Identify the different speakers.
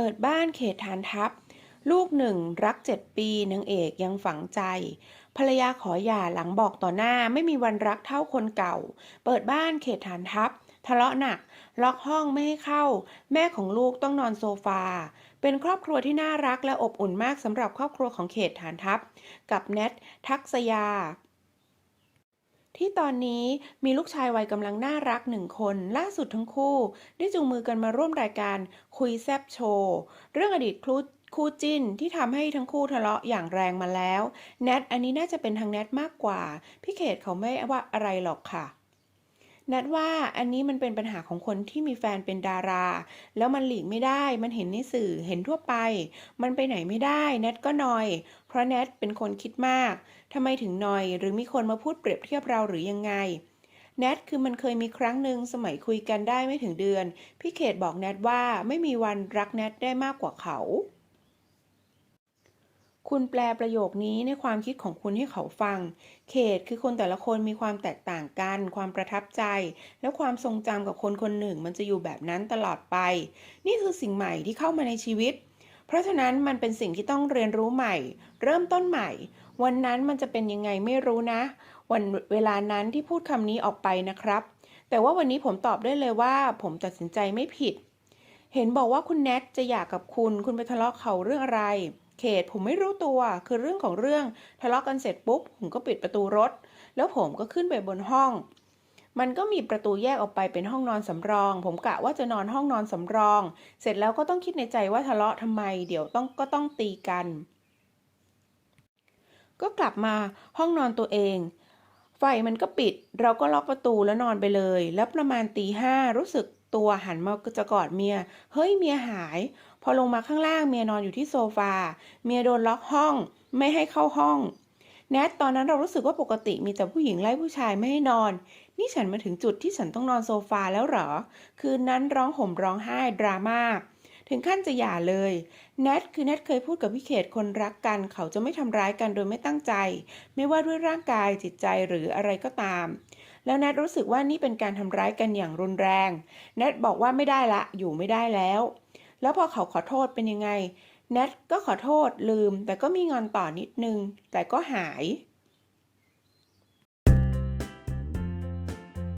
Speaker 1: เปิดบ้านเขตฐานทัพ ลูกหนึ่งรักเจ็ดปีนางเอกยังฝังใจ ภรรยาขอหย่าหลังบอกต่อหน้าไม่มีวันรักเท่าคนเก่า เปิดบ้านเขตฐานทัพ ทะเลาะหนัก ล็อกห้องไม่ให้เข้า แม่ของลูกต้องนอนโซฟา เป็นครอบครัวที่น่ารักและอบอุ่นมากสำหรับครอบครัวของเขตฐานทัพ กับแนททักษยา ที่ตอนนี้มีลูกชายวัยกำลังน่ารักหนึ่งคน ล่าสุดทั้งคู่ ได้จูงมือกันมาร่วมรายการคุยแซบโชว์เรื่องอดีตครูคู่จิ้นที่ทำให้ทั้งคู่ทะเลาะอย่างแรงมาแล้วแนทอันนี้น่าจะเป็นทางแนทมากกว่า พี่เขตเขาไม่ว่าอะไรหรอกค่ะ นทว่าอันนี้มันเป็นปัญหาของคนที่มีแฟนเป็นดารา แล้วมันหลีกไม่ได้ มันเห็นในสื่อเห็นทั่วไป มันไปไหนไม่ได้ แนทก็นอย เพราะแนทเป็นคนคิดมากทำไมถึงนอย หรือมีคนมาพูดเปรียบเทียบเราหรือยังไงแนทคือมันเคยมีครั้งหนึ่งสมัยคุยกันได้ไม่ถึงเดือน พี่เขตบอกแนทว่าไม่มีวันรักแนทได้มากกว่าเขา คุณแปลประโยคนี้ในความคิดของคุณให้เขาฟัง เขตคือคนแต่ละคนมีความแตกต่างกัน ความประทับใจ และความทรงจำกับคนคนหนึ่ง มันจะอยู่แบบนั้นตลอดไป นี่คือสิ่งใหม่ที่เข้ามาในชีวิต เพราะฉะนั้นมันเป็นสิ่งที่ต้องเรียนรู้ใหม่ เริ่มต้นใหม่ วันนั้นมันจะเป็นยังไงไม่รู้นะ วันเวลานั้นที่พูดคำนี้ออกไปนะครับ แต่ว่าวันนี้ผมตอบได้เลยว่า ผมตัดสินใจไม่ผิด เห็นบอกว่าคุณแนทจะหย่ากับคุณ คุณไปทะเลาะเขาเรื่องอะไร เขตผมไม่รู้ตัว คือเรื่องของเรื่องทะเลาะกันเสร็จปุ๊บ ผมก็ปิดประตูรถ แล้วผมก็ขึ้นไปบนห้อง มันก็มีประตูแยกออกไปเป็นห้องนอนสำรอง ผมกะว่าจะนอนห้องนอนสำรอง เสร็จแล้วก็ต้องคิดในใจว่าทะเลาะทำไม เดี๋ยวต้องก็ต้องตีกัน ก็กลับมาห้องนอนตัวเองไฟมันก็ปิด เราก็ล็อกประตูแล้วนอนไปเลย แล้วประมาณตีห้ารู้สึก ตัวหันมาจะกอดเมีย เฮ้ยเมียหาย พอลงมาข้างล่างเมียนอนอยู่ที่โซฟา เมียโดนล็อกห้อง ไม่ให้เข้าห้องแนทตอนนั้นเรารู้สึกว่าปกติมีแต่ผู้หญิงไล่ผู้ชายไม่ให้นอน นี่ฉันมาถึงจุดที่ฉันต้องนอนโซฟาแล้วเหรอ คืนนั้นร้องห่มร้องไห้ดราม่าถึงขั้นจะหย่าเลยแนทคือแนทเคยพูดกับพี่เขตคนรักกัน เขาจะไม่ทำร้ายกันโดยไม่ตั้งใจ ไม่ว่าด้วยร่างกายจิตใจหรืออะไรก็ตาม แล้วแนทรู้สึกว่านี่เป็นการทำร้ายกันอย่างรุนแรง แนทบอกว่าไม่ได้ละ อยู่ไม่ได้แล้ว แล้วพอเขาขอโทษเป็นยังไง แนทก็ขอโทษลืม แต่ก็มีงอนต่อนิดนึง แต่ก็หาย